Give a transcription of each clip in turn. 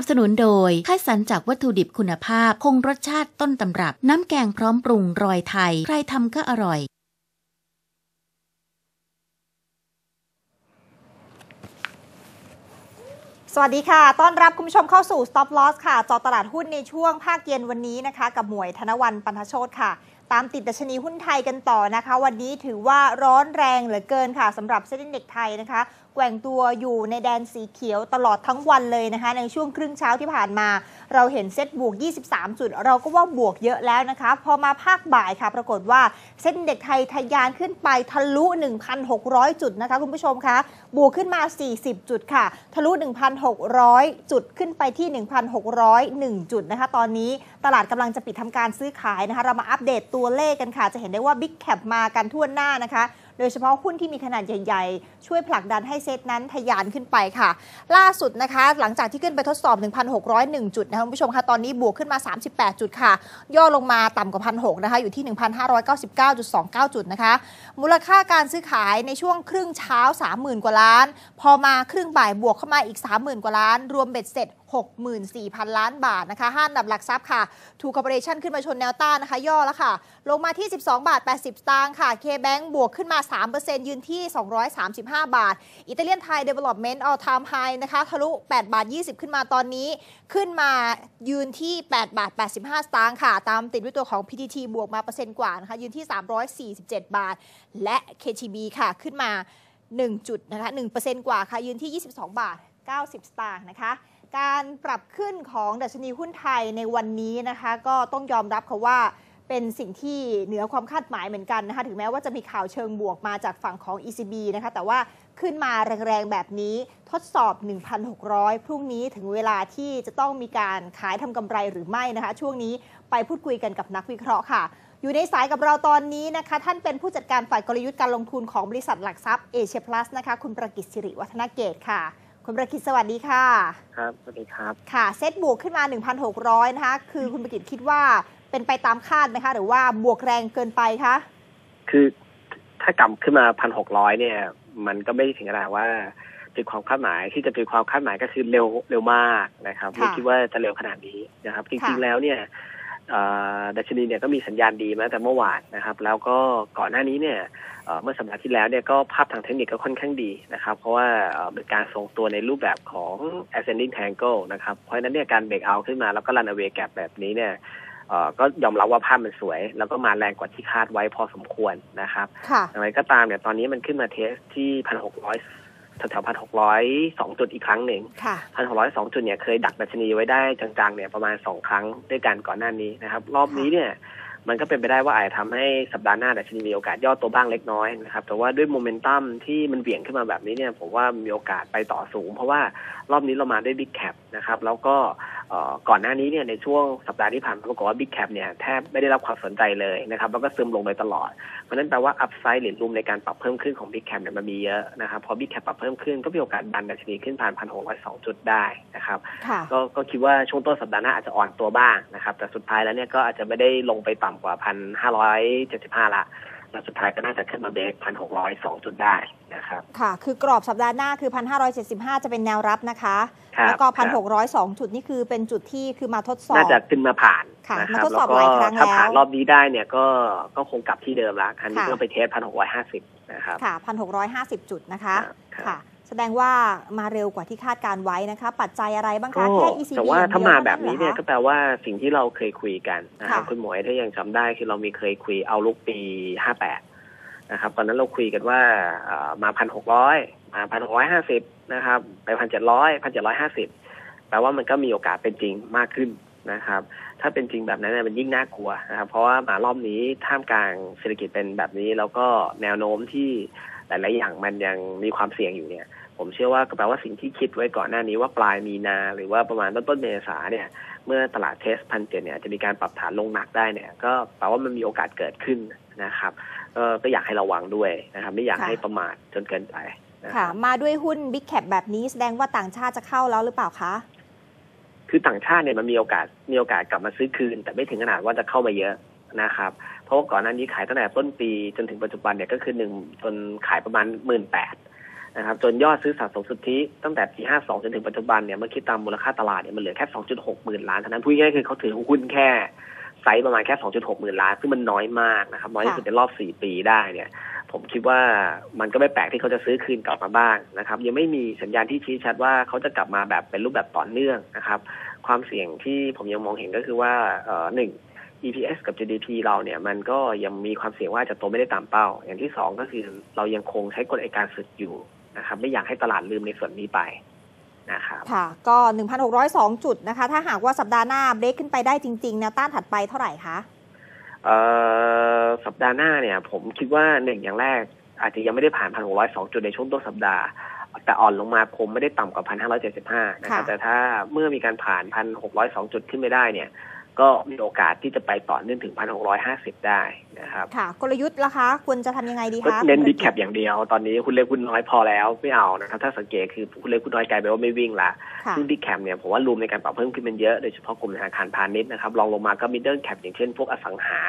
สนับสนุนโดยคัดสรรจากวัตถุดิบคุณภาพ คงรสชาติต้นตำรับ น้ำแกงพร้อมปรุงรอยไทย ใครทำก็อร่อยสวัสดีค่ะ ต้อนรับคุณผู้ชมเข้าสู่ Stop Loss ค่ะ จอตลาดหุ้นในช่วงภาคเย็นวันนี้นะคะ กับหมวยธนวันปันทโชตค่ะ ตามติดดัชนีหุ้นไทยกันต่อนะคะ วันนี้ถือว่าร้อนแรงเหลือเกินค่ะสำหรับเซ็นด็กไทยนะคะ แกว่งตัวอยู่ในแดนสีเขียวตลอดทั้งวันเลยนะคะ ในช่วงครึ่งเช้าที่ผ่านมา เราเห็นเซตบวก 23 จุด เราก็ว่าบวกเยอะแล้วนะคะ พอมาภาคบ่ายค่ะ ปรากฏว่าเซ็นเด็กไทยทะยานขึ้นไปทะลุ 1,600 จุดนะคะ คุณผู้ชมคะบวกขึ้นมา 40 จุดค่ะ ทะลุ 1,600 จุดขึ้นไปที่ 1,601 จุดนะคะ ตอนนี้ตลาดกำลังจะปิดทำการซื้อขายนะคะ เรามาอัปเดตตัวเลขกันค่ะ จะเห็นได้ว่า Big Cap มากันทั่วหน้านะคะ โดยเฉพาะหุ้นที่มีขนาดใหญ่ ๆ ช่วยผลักดันให้เซตนั้นทะยานขึ้นไปค่ะ ล่าสุดนะคะ หลังจากที่ขึ้นไปทดสอบ 1,601 จุดนะคะคุณผู้ชมคะตอนนี้บวกขึ้นมา 38 จุดค่ะ ย่อลงมาต่ำกว่า 1,600นะคะอยู่ที่ 1,599.29 จุดนะคะ มูลค่าการซื้อขายในช่วงครึ่งเช้า 30,000 กว่าล้าน พอมาครึ่งบ่ายบวกเข้ามาอีก 30,000 กว่าล้าน รวมเบ็ดเสร็จ 64,000 ล้านบาทนะคะห้าอันดับหลักทรัพย์ค่ะทูคอร์ปอเรชั่นขึ้นมาชนแนวต้านนะคะ ย่อแล้วค่ะ ลงมาที่ 12 บาท 80สตางค์ค่ะ K-Bank บวกขึ้นมา 3%ยืนที่ 235 บาท อิตาเลียนไทยเดเวล็อปเมนต์ all time high นะคะทะลุ 8 บาท 20 ขึ้นมาตอนนี้ ขึ้นมายืนที่ 8 บาท 85 สตางค์ค่ะ ตามติดด้วยตัวของ PTT บวกมาเปอร์เซ็นต์กว่านะคะยืนที่ 347 บาท และ KTB ค่ะขึ้นมา1จุดนะคะ1%กว่าค่ะยืนที่ 22 บาท 90 สตางค์นะคะ การปรับขึ้นของดัชนีหุ้นไทยในวันนี้นะคะ ก็ต้องยอมรับค่ะว่าเป็นสิ่งที่เหนือความคาดหมายเหมือนกันนะคะถึงแม้ว่าจะมีข่าวเชิงบวกมาจากฝั่งของ ECB นะคะแต่ว่าขึ้นมาแรงๆแบบนี้ทดสอบ 1,600 พรุ่งนี้ถึงเวลาที่จะต้องมีการขายทำกำไรหรือไม่นะคะ ช่วงนี้ไปพูดคุยกันกับนักวิเคราะห์ค่ะ อยู่ในสายกับเราตอนนี้นะคะ ท่านเป็นผู้จัดการฝ่ายกลยุทธ์การลงทุนของบริษัทหลักทรัพย์เอเชียพลัสนะคะคุณประกิตสิริวัฒนเกตค่ะ คุณประกิตสวัสดีค่ะ ครับสวัสดีครับ ค่ะ เซตบวกขึ้นมา 1,600 นะคะ คือคุณประกิตคิดว่าเป็นไปตามคาดไหมคะ หรือว่าบวกแรงเกินไปคะ คือถ้ากลับขึ้นมาพันหกร้อยเนี่ย มันก็ไม่ได้ถึงขนาดว่าจุดความคาดหมายที่จะจุดความคาดหมายก็คือเร็วเร็วมากนะครับค่ะไม่คิดว่าจะเร็วขนาดนี้นะครับ จริงค่ะๆแล้วเนี่ยเอ่อ ดัชนีเนี่ยก็มีสัญญาณดีมาตั้งแต่เมื่อวานนะครับ แล้วก็ก่อนหน้านี้เนี่ยเอ่อเมื่อสัปดาห์ที่แล้วเนี่ยก็ภาพทางเทคนิคก็ค่อนข้างดีนะครับ เพราะว่าเอ่อเป็นการทรงตัวในรูปแบบของ ascending triangle นะครับ เพราะฉะนั้นเนี่ยการเบรกเอาขึ้นมาแล้วก็ run away gap แบบนี้เนี่ยเอ่อก็ยอมรับว่าภาพมันสวย แล้วก็มาแรงกว่าที่คาดไว้พอสมควรนะครับค่ะอย่างไรก็ตามเนี่ยตอนนี้มันขึ้นมาเทสที่พันหกร้อย แถวๆพันหกร้อยสองจุดอีกครั้งหนึ่งค่ะพันหกร้อยสองจุดเนี่ยเคยดักดัชนีไว้ได้จังๆเนี่ยประมาณสองครั้งด้วยกันก่อนหน้านี้นะครับ รอบนี้เนี่ยมันก็เป็นไปได้ว่าอาจจะทำให้สัปดาห์หน้าดัชนีมีโอกาสย่อตัวบ้างเล็กน้อยนะครับ แต่ว่าด้วยโมเมนตัมที่มันเบี่ยงขึ้นมาแบบนี้เนี่ย ผมว่ามีโอกาสไปต่อสูง เพราะว่ารอบนี้เรามาด้วยบิ๊กแคปนะครับ แล้วก็เอ่อ ก่อนหน้านี้เนี่ยในช่วงสัปดาห์ที่ผ่านมาปรากฏว่าบิ๊กแคปเนี่ยแทบไม่ได้รับความสนใจเลยนะครับแล้วก็ซึมลงโดยตลอด เพราะฉะนั้นแปลว่าอัพไซด์หรือรูมในการปรับเพิ่มขึ้นของ Big Cap เนี่ยมันมีเยอะนะครับพอ Big Cap ปรับเพิ่มขึ้นก็มีโอกาสดันดัชนีขึ้นผ่านพันหกร้อยสองจุดได้นะครับค่ะก็ก็คิดว่าช่วงต้นสัปดาห์หน้าอาจจะอ่อนตัวบ้างนะครับแต่สุดท้ายแล้วเนี่ยก็อาจจะไม่ได้ลงไปต่ำกว่าพันห้าร้อยเจ็ดสิบห้าละ แล้วสุดท้ายก็น่าจะขึ้นมาเบรกพันหกร้อยสองจุดได้นะครับ ค่ะ คือกรอบสัปดาห์หน้าคือ1,575จะเป็นแนวรับนะคะครับแล้วก็ครับ1,602จุดนี่คือเป็นจุดที่คือมาทดสอบ น่าจะขึ้นมาผ่านค่ะนะคมารับทดสอบแล้วก็หลายครั้งถ้าผ่านแล้วรอบนี้ได้เนี่ยก็ก็คงกลับที่เดิมละอันนี้ค่ะก็ไปเทสพันหกร้อยห้าสิบนะครับ ค่ะ1,650จุดนะคะครับครับค่ะ แสดงว่ามาเร็วกว่าที่คาดการไว้นะคะ ปัจจัยอะไรบ้างก็คะ แค่ ECB แต่ว่าอย่งถ้าเดียมาท่แบบนี้เนี่ยหรอก็คะแปลว่าสิ่งที่เราเคยคุยกันนะครับค่ะคุณหมวยถ้ายังจำได้คือเรามีเคยคุยเอาลุกปีห้าแปดนะครับ ตอนนั้นเราคุยกันว่าเอ่อมาพันหกร้อยมาพันหกร้อยห้าสิบนะครับ ไปพันเจ็ดร้อยพันเจ็ดร้อยห้าสิบแปลว่ามันก็มีโอกาสเป็นจริงมากขึ้นนะครับ ถ้าเป็นจริงแบบนั้นเนี่ยมันยิ่งน่ากลัวนะครับ เพราะว่ามารอบนี้ท่ามกลางเศรษฐกิจเป็นแบบนี้ แล้วก็แนวโน้มที่ หลายๆอย่างมันยังมีความเสี่ยงอยู่เนี่ย ผมเชื่อว่าก็แปลว่าสิ่งที่คิดไว้ก่อนหน้านี้ว่าปลายมีนาหรือว่าประมาณต้นต้นๆเมษาเนี่ย เมื่อตลาดเทสพันเจ็ดเนี่ยจะมีการปรับฐานลงหนักได้เนี่ย ก็แปลว่ามันมีโอกาสเกิดขึ้นนะครับก็ก็อยากให้ระวังด้วยนะครับ ไม่อยากค่ะให้ประมาทจนเกินไปนะคค่ะรับมาด้วยหุ้น Big Cap แบบนี้แสดงว่าต่างชาติจะเข้าแล้วหรือเปล่าคะคือต่างชาติเนี่ยมันมีโอกาสมีโอกาสกลับมาซื้อคืน แต่ไม่ถึงขนาดว่าจะเข้ามาเยอะ นะครับ เพราะว่าก่อนหน้านี้ขายตั้งแต่ต้นปีจนถึงปัจจุบันเนี่ยก็คือหนึ่งจนขายประมาณหมื่นแปดนะครับ จนยอดซื้อสะสมสุทธิตั้งแต่ปี52จนถึงปัจจุบันเนี่ยเมื่อคิดตามมูลค่าตลาดเนี่ยมันเหลือแค่2.6หมื่นล้านเท่านั้นพูดง่ายๆคือเขาถือหุ้นแค่ไซส์ประมาณแค่ 2.6 หมื่นล้านซึ่งมันน้อยมากนะครับ น้อยที่สุดในรอบ 4 ปีได้เนี่ย ผมคิดว่ามันก็ไม่แปลกที่เขาจะซื้อคืนกลับมาบ้างนะครับ ยังไม่มีสัญญาณที่ชี้ชัดว่าเขาจะกลับมาแบบเป็นรูปแบบต่อเนื่องนะครับ ความเสี่ยงที่ผมยังมองเห็นก็คือว่าเอ่อหนึ่ง EPS กับ GDP เราเนี่ยมันก็ยังมีความเสี่ยงว่าจะโตไม่ได้ตามเป้า อย่างที่สองก็คือเรายังคงใช้กลไกการสึกอยู่นะครับไม่อยากให้ตลาดลืมในส่วนนี้ไปนะครับค่ะ ก็ 1,602 จุดนะคะ ถ้าหากว่าสัปดาห์หน้าเบรกขึ้นไปได้จริงๆแนวต้านถัดไปเท่าไหร่คะเอ่อสัปดาห์หน้าเนี่ย ผมคิดว่าหนึ่งอย่างแรก อาจจะยังไม่ได้ผ่านพันหกร้อยสองจุดในช่วงต้นสัปดาห์แต่อ่อนลงมาผมไม่ได้ต่ำกว่าพันห้าร้อยเจ็ดสิบห้านะครับค่ะแต่ถ้าเมื่อมีการผ่านพันหกร้อยสองจุดขึ้นไม่ได้เนี่ย ก็มีโอกาสที่จะไปต่อเนื่องถึงพันหกร้อยห้าสิบได้นะครับ ค่ะ กลยุทธ์ล่ะคะควรจะทำยังไงดีก็คะ เน้นคุณบิ๊กประแคกิปจอย่างเดียว ตอนนี้คุณเล็กคุณน้อยพอแล้วไม่เอานะครับ ถ้าสังเกตคือคุณเล็กคุณน้อยกลายเป็นว่าไม่วิ่งละค่ะซึ่งบิ๊กแคปเนี่ยผมว่ารูมในการปรับเพิ่มขึ้นเป็นเยอะ โดยเฉพาะกลุ่มธนาคารพาณิชย์นะครับรองลงมาก็มิดเดิลแคปอย่างเช่นพวกอสังหา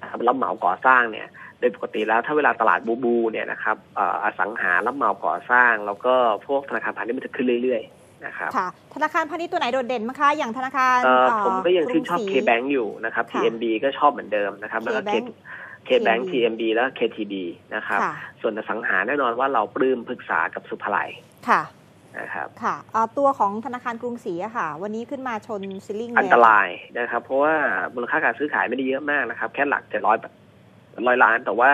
นะครับรับเหมาก่อสร้างเนี่ยโดยปกติแล้วถ้าเวลาตลาดบูบูเนี่ยนะครับเอ่ออสังหารับเหมาก่อสร้าง แล้วก็พวกธนาคารพาณิชย์มันจะขึ้นเรื่อยๆ นะครับค่ะธนาคารพาณิชย์ตัวไหนโดดเด่นมั้งคะอย่างธนาคารเอ่อเอ่อผมก็ยังชื่นชอบกรุงศ K-Bank อยู่นะครับค่ะ TMB ก็ชอบเหมือนเดิมนะครับแล้วก็ K-Bank K-Bank TMB TMB แล้ว KTB นะครับค่ะส่วนอสังหาแน่นอนว่าเราปลื้มปรึกษากับสุภาลัยค่ะนะครับค่ะเอ่อตัวของธนาคารกรุงศรีอะค่ะ วันนี้ขึ้นมาชนซิลลิงเลยอันตรายนะครับ เพราะว่ามูลค่าการซื้อขายไม่ได้เยอะมากนะครับ แค่หลักเจ็ดร้อยร้อยล้านแต่ว่า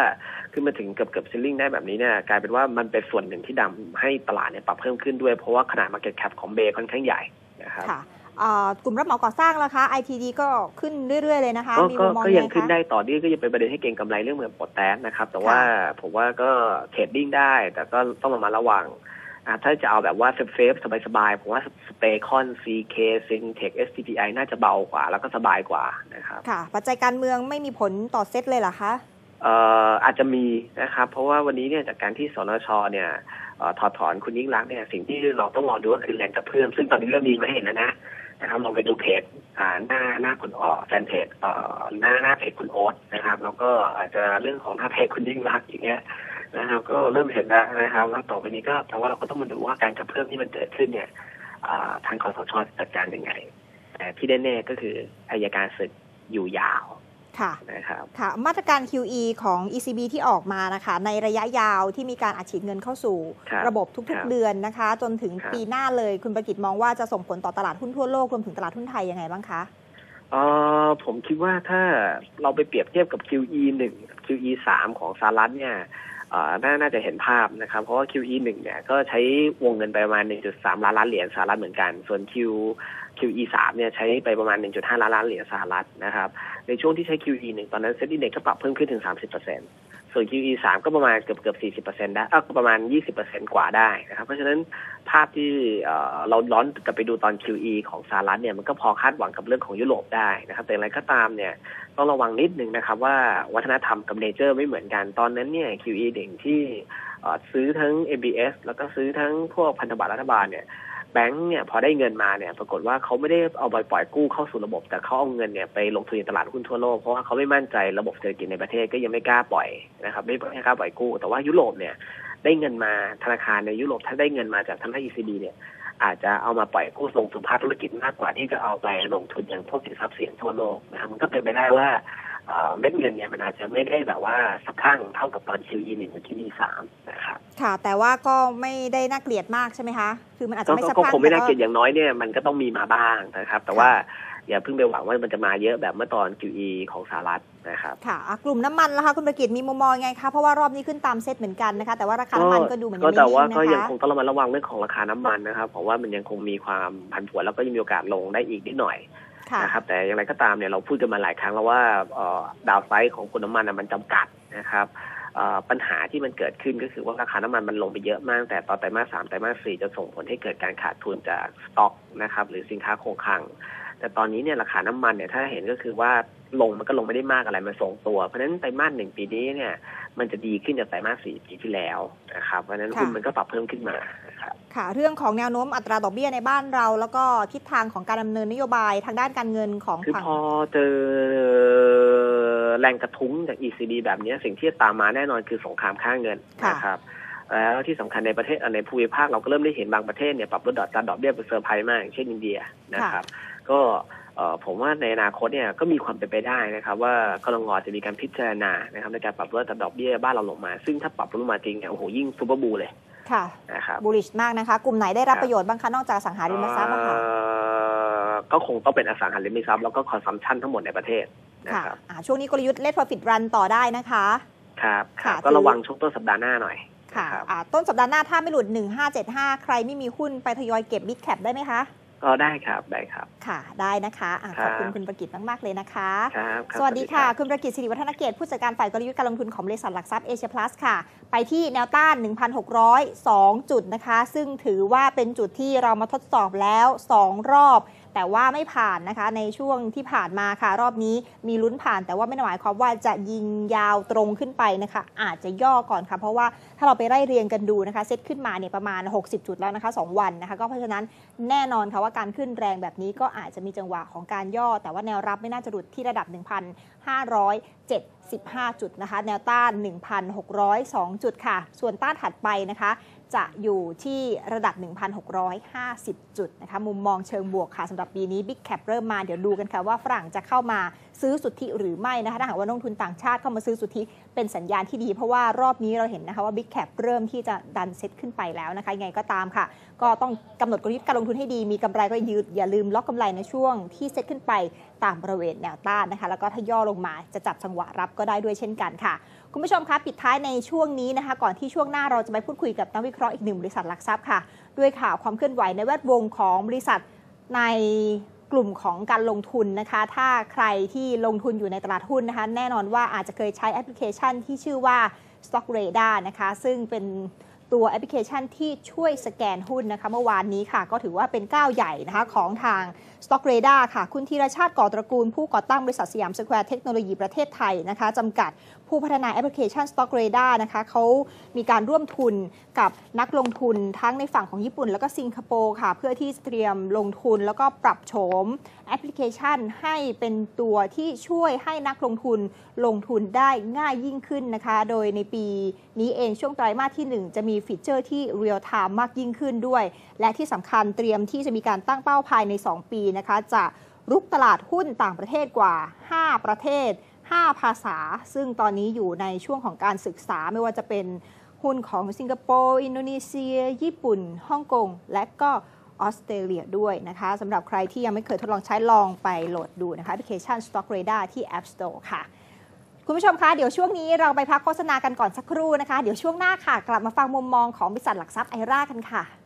ขึ้นมาถึงเกือบเกือบซิลลิงได้แบบนี้เนี่ยกลายเป็นว่ามันเป็นส่วนหนึ่งที่ดำให้ตลาดเนี่ยปรับเพิ่มขึ้นด้วยเพราะว่าขนาด Market Cap ของเบย์ค่อนข้างใหญ่นะครับค่ะเอ่อกลุ่มรับเหมาก่อสร้างล่ะคะ ITD ก็ขึ้นเรื่อย ๆ เลยนะคะก็มีก็มุมมองก็ยัยังงไงขึ้นคะได้ต่อเนื่องก็ยังเป็นประเด็นให้เก่งกำไรเรื่องเหมือนปลดแตสนะครับ แต่ว่าผมว่าก็เทรดดิ้งได้ แต่ก็ต้องระมัดระวังอะถ้าจะเอาแบบว่าเซฟเซฟสบายๆผมว่าสเปคอน CK Syntec STPI น่าจะเบากว่า แล้วก็สบายกว่านะครับค่ะ ปัจจัยการเมืองไม่มีผลต่อเซตเลยเหรอคะเอาจจะมีนะครับ เพราะว่าวันนี้เนี่ยจากการที่สนชเนี่ยอถอดถอนคุณยิ่งรักเนี่ยสิ่งที่เราต้องรอดูก็คือแรงกระเพื่อมซึ่งตอนนี้เริ่มมีมาเห็นแล้วนะนะครับลองไปดูเพจหน้าหน้าคุณออแฟนเพจหน้าหน้าเพจคุณโอ๊ตนะครับ แล้วก็อาจจะเรื่องของหน้าเพจคุณยิ่งรักอย่างเงี้ยนะครับ ก็เริ่มเห็นแล้วนะครับแล้วต่อไปนี้ก็แต่ว่าเราก็ต้องมาดูว่าการกระเพื่อมที่มันเกิดขึ้นเนี่ยทางคอสชจัดการยังไงแต่ที่แน่ๆก็คืออายการศึกอยู่ยาว ค่ะนะครับค่ะมาตรการ QE ของ ECB ที่ออกมานะคะ ในระยะยาวที่มีการอัดฉีดเงินเข้าสู่ครับระบบทุกครับๆเดือนนะคะ จนถึงครับปีหน้าเลยคุณประกิตมองว่าจะส่งผลต่อตลาดหุ้นทั่วโลกรวมถึงตลาดหุ้นไทยยังไงบ้างคะเออผมคิดว่าถ้าเราไปเปรียบเทียบกับ QE 1กับ QE 3ของสหรัฐเนี่ยเอ่อนาน่าจะเห็นภาพนะครับ เพราะว่า QE 1เนี่ยก็ใช้วงเงินไปประมาณ 1.3 ล้านล้านเหรียญสหรัฐเหมือนกัน ส่วน Q QE 3เนี่ยใช้ไปประมาณ 1.5 ล้านล้านเหรียญสหรัฐนะครับ ในช่วงที่ใช้ QE 1ตอนนั้นเซ็นดีเด็กก็ปรับเพิ่มขึ้นถึง 30%ส่วน QE 3ก็ประมาณเกือบเกือบ40%ได้เออก็ประมาณ 20%กว่าได้นะครับ เพราะฉะนั้นภาพที่เราย้อนกลับไปดูตอน QE ของสหรัฐเนี่ยมันก็พอคาดหวังกับเรื่องของยุโรปได้นะครับ แต่อย่างไรก็ตามเนี่ยต้องระวังนิดนึงนะครับว่าวัฒนธรรมกับเนเจอร์ไม่เหมือนกันตอนนั้นเนี่ย QE เด่งที่เอ่อซื้อทั้ง MBS แล้วก็ซื้อทั้งพวกพันธบัตรรัฐบาลเนี่ย แบงก์เนี่ยพอได้เงินมาเนี่ย ปรากฏว่าเขาไม่ได้เอาไปปล่อยกู้เข้าสู่ระบบ แต่เขาเอาเงินเนี่ยไปลงทุนในตลาดหุ้นทั่วโลกเพราะว่าเขาไม่มั่นใจระบบเศรษฐกิจในประเทศก็ยังไม่กล้าปล่อยนะครับไม่ไม่กล้าปล่อยกู้ แต่ว่ายุโรปเนี่ยได้เงินมาธนาคารในยุโรปถ้าได้เงินมาจากทางด้าน ECB เนี่ยอาจจะเอามาปล่อยกู้ลงสู่ภาคธุรกิจมากกว่าที่จะเอาไปลงทุนอย่างพวกสินทรัพย์เสี่ยงทั่วโลกนะครับมันก็เป็นไปได้ว่า เอ่อเม็ดเงินเนี่ยมันอาจจะไม่ได้แบบว่าสะพรั่งเท่ากับตอน QE หนึ่งกับ QE สามนะครับค่ะ แต่ว่าก็ไม่ได้น่าเกลียดมากใช่ไหมคะ คือมันอาจจะก็ไม่ก็สะพก็รั่งคงไม่น่าแต่เกลียดอย่างน้อยเนี่ยมันก็ต้องมีมาบ้างนะครับ แต่ว่าอย่าเพิ่งไปหวังว่ามันจะมาเยอะแบบเมื่อตอน QE ของสหรัฐนะครับ ค่ะอะกลุ่มน้ำมันล่ะคะคุณประกิตมีมุมมองยังไงคะ เพราะว่ารอบนี้ขึ้นตามเซตเหมือนกันนะคะ แต่ว่าราคาน้ำมันก็ดูเหมือนยังก็ไม่แต่นิ่ว่างก็นะยังคะคงต้องระมัดระวังเรื่องของราคาน้ำมันนะครับ เพราะว่ามันยังคงมีความผันผวนแล้วก็ยังมีโอกาสลงได้อีกนิดหน่อยค่ะ นะครับแต่อย่างไรก็ตามเนี่ยเราพูดกันมาหลายครั้งแล้วว่าดาวไซด์ของคุณน้ำมันมันจำกัดนะครับปัญหาที่มันเกิดขึ้นก็คือว่าราคาน้ำมันมันลงไปเยอะมาก แต่ตอนไตรมาสสามไตรมาสสี่จะส่งผลให้เกิดการขาดทุนจากสต็อกนะครับหรือสินค้าคงคลัง แต่ตอนนี้เนี่ยราคาน้ำมันเนี่ยถ้าเห็นก็คือว่าลงมันก็ลงไม่ได้มากอะไรมันทรงตัว เพราะฉะนั้นไตรมาสหนึ่งปีนี้เนี่ยมันจะดีขึ้นจากไตรมาสสี่ปีที่แล้วนะครับเพราะฉะนั้นหุ้นมันก็ปรับเพิ่มขึ้นมานะครับค่ะ เรื่องของแนวโน้มอัตราดอกเบี้ยในบ้านเรา แล้วก็ทิศทางของการดำเนินนโยบายทางด้านการเงินของคือฝั่งพอเจอแรงกระทุ้งจาก ECB แบบนี้สิ่งที่จะตามมาแน่นอนคือสงครามค่าเงินค่ะนะครับแล้วที่สำคัญในประเทศในภูมิภาคเราก็เริ่มได้เห็นบางประเทศเนี่ยปรับลดดอกการดอกเบี้ยเป็นเซอร์ไพรส์มากอย่างเช่นอินเดียนะครับ ก็เอ่อผมว่าในอนาคตเนี่ยก็มีความเป็นไปได้นะครับ ว่ากรงงจะมีการพิจารณานะครับในการปรับลดดอกเบี้ยบ้านเราลงมา ซึ่งถ้าปรับลดลงมาจริงเนี่ยโอ้โหยิ่งซูเปอร์บูลเลยค่ะนะครับบูลิชมากนะคะ กลุ่มไหนได้รับครับประโยชน์บ้างคะ นอกจากอสังหาริมทรัพย์อะค่ะเอ่อก็คงต้องเป็นอสังหาริมทรัพย์แล้วก็คอนซัมชันทั้งหมดในประเทศนะค่ะครับอ่าช่วงนี้กลยุทธ์เลท profit run ต่อได้นะคะครับคค่ะรับก็คือระวังช่วงต้นสัปดาห์หน้าหน่อยค่ะนะครับอ่าต้นสัปดาห์หน้าถ้าไม่หลุด 1575 ใครไม่มีหุ้นไปทยอยเก็บ big cap ได้ไหมคะ ก็ได้ครับได้ครับ ค่ะได้นะคะอะครัขอบบคุณคุณประกิตมาก ๆ เลยนะคะครับครับสวัสดีค่ะรับคุณประกิตสิริวัฒนเกตผู้จัดการฝ่ายกลยุทธ์การลงทุนของบริษัทหลักทรัพย์เอเชียพลัสค่ะ ไปที่แนวต้าน 1,602 จุดนะคะ ซึ่งถือว่าเป็นจุดที่เรามาทดสอบแล้ว 2 รอบ แต่ว่าไม่ผ่านนะคะ ในช่วงที่ผ่านมาค่ะ รอบนี้มีลุ้นผ่าน แต่ว่าไม่ได้หมายความว่าจะยิงยาวตรงขึ้นไปนะคะ อาจจะย่อก่อนค่ะ เพราะว่าถ้าเราไปไล่เรียงกันดูนะคะ เซตขึ้นมาเนี่ยประมาณ 60 จุดแล้วนะคะ 2 วันนะคะ ก็เพราะฉะนั้นแน่นอนค่ะว่าการขึ้นแรงแบบนี้ก็อาจจะมีจังหวะของการย่อ แต่ว่าแนวรับไม่น่าจะหลุดที่ระดับ 1,575 จุดนะคะ แนวต้าน 1,602 จุดค่ะ ส่วนต้านถัดไปนะคะ จะอยู่ที่ระดับ 1,650 จุดนะคะมุมมองเชิงบวกค่ะสำหรับปีนี้ Big Cap เริ่มมาเดี๋ยวดูกันค่ะว่าฝรั่งจะเข้ามาซื้อสุทธิหรือไม่นะคะถ้าหากว่านักลงทุนต่างชาติเข้ามาซื้อสุทธิเป็นสัญญาณที่ดี เพราะว่ารอบนี้เราเห็นนะคะว่า Big Cap เริ่มที่จะดันเซ็ตขึ้นไปแล้วนะคะยังไงก็ตามค่ะ ก็ต้องกำหนดกลยุทธ์การลงทุนให้ดีมีกำไรก็ยืดอย่าลืมล็อกกำไรในช่วงที่เซ็ตขึ้นไปตามบริเวณแนวต้านนะคะ แล้วก็ถ้าย่อลงมาจะจับจังหวะรับก็ได้ด้วยเช่นกันค่ะ คุณผู้ชมคะปิดท้ายในช่วงนี้นะคะ ก่อนที่ช่วงหน้าเราจะไปพูดคุยกับนักวิเคราะห์อีกหนึ่งบริษัทหลักทรัพย์ค่ะ ด้วยข่าวความเคลื่อนไหวในแวดวงของบริษัทใน กลุ่มของการลงทุนนะคะ ถ้าใครที่ลงทุนอยู่ในตลาดหุ้นนะคะ แน่นอนว่าอาจจะเคยใช้แอปพลิเคชันที่ชื่อว่า Stock Radar นะคะ ซึ่งเป็นตัวแอปพลิเคชันที่ช่วยสแกนหุ้นนะคะ เมื่อวานนี้ค่ะ ก็ถือว่าเป็นก้าวใหญ่นะคะของทาง Stock Radar ค่ะคุณธีรชาติก่อตระกูล ผู้ก่อตั้งบริษัทสยามสแควร์เทคโนโลยีประเทศไทยนะคะจำกัดผู้พัฒนาแอปพลิเคชัน Stock Radar นะคะเขามีการร่วมทุนกับนักลงทุนทั้งในฝั่งของญี่ปุ่น แล้วก็สิงคโปร์ค่ะ เพื่อที่จะเตรียมลงทุนแล้วก็ปรับโฉมแอปพลิเคชันให้เป็นตัวที่ช่วยให้นักลงทุนลงทุนได้ง่ายยิ่งขึ้นนะคะ โดยในปีนี้เองช่วงไตรมาสที่ 1 จะมีฟีเจอร์ที่เรียลไทม์มากยิ่งขึ้นด้วย และที่สำคัญเตรียมที่จะมีการตั้งเป้าภายใน 2 ปีนะคะจะรุกตลาดหุ้นต่างประเทศกว่า 5 ประเทศ 5 ภาษา ซึ่งตอนนี้อยู่ในช่วงของการศึกษาไม่ว่าจะเป็นหุ้นของสิงคโปร์อินโดนีเซีย ญี่ปุ่นฮ่องกง และก็ออสเตรเลียด้วยนะคะสำหรับใครที่ยังไม่เคยทดลองใช้ลองไปโหลดดูนะคะแอปพลิเคชัน Stock Radar ที่ App Store ค่ะ คุณผู้ชมคะ เดี๋ยวช่วงนี้เราไปพักโฆษณากันก่อนสักครู่นะคะ เดี๋ยวช่วงหน้าค่ะ กลับมาฟังมุมมองของบริษัทหลักทรัพย์ไอรากันค่ะ